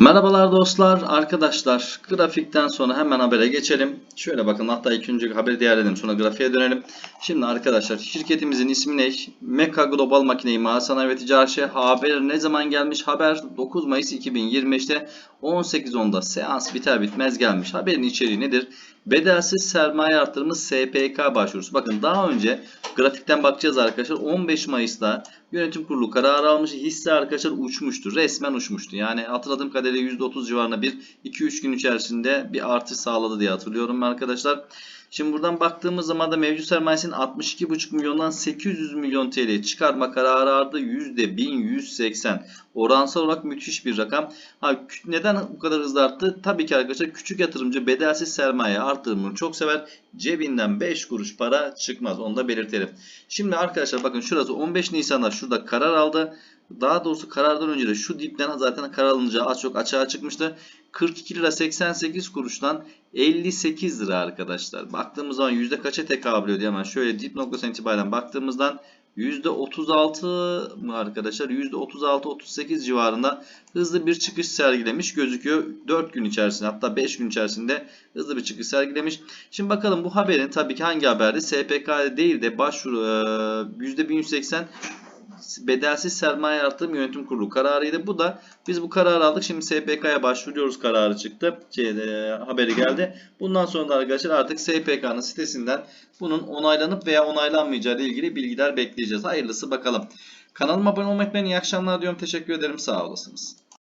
Merhabalar dostlar, arkadaşlar. Grafikten sonra hemen habere geçelim. Şöyle bakın hatta ilk önce haberi değerlenelim sonra grafiğe dönelim. Şimdi arkadaşlar şirketimizin ismi ne? Meka Global Makine İmar Sanayi ve Ticaret haber ne zaman gelmiş? Haber 9 Mayıs 2025'te 18.10'da seans biter bitmez gelmiş. Haberin içeriği nedir? Bedelsiz sermaye artırımı SPK başvurusu. Bakın daha önce grafikten bakacağız arkadaşlar. 15 Mayıs'ta yönetim kurulu kararı almış. Hisse arkadaşlar uçmuştu. Resmen uçmuştu. Yani hatırladığım kadarıyla %30 civarında bir 2-3 gün içerisinde bir artış sağladı diye hatırlıyorum arkadaşlar. Şimdi buradan baktığımız zaman da mevcut sermayesinin 62,5 milyondan 800 milyon TL çıkarma kararı aldı. %1180. Oransal olarak müthiş bir rakam. Ha, neden bu kadar hızlı arttı? Tabii ki arkadaşlar küçük yatırımcı bedelsiz sermaye arttırımını çok sever. Cebinden 5 kuruş para çıkmaz. Onu da belirtelim. Şimdi arkadaşlar bakın şurası 15 Nisan'da şurada karar aldı. Daha doğrusu karardan önce de şu dipten zaten karar alınacağı az çok açığa çıkmıştı. 42 lira 88 kuruştan 58 lira arkadaşlar. Baktığımız zaman yüzde kaça tekabül ediyor hemen şöyle dip noktasına itibaren baktığımızdan %36 mı arkadaşlar? %36-38 civarında hızlı bir çıkış sergilemiş gözüküyor. 4 gün içerisinde hatta 5 gün içerisinde hızlı bir çıkış sergilemiş. Şimdi bakalım bu haberin tabii ki hangi haberdi? SPK değil de başvuru e, %1180 bedelsiz sermaye artırım yönetim kurulu kararıydı. Bu da biz bu kararı aldık. Şimdi SPK'ya başvuruyoruz kararı çıktı. Şey, e, haberi geldi. Bundan sonra da arkadaşlar artık SPK'nın sitesinden bunun onaylanıp veya onaylanmayacağı ile ilgili bilgiler bekleyeceğiz. Hayırlısı bakalım. Kanalıma abone olmayı unutmayın. İyi akşamlar diyorum. Teşekkür ederim. Sağ olasınız.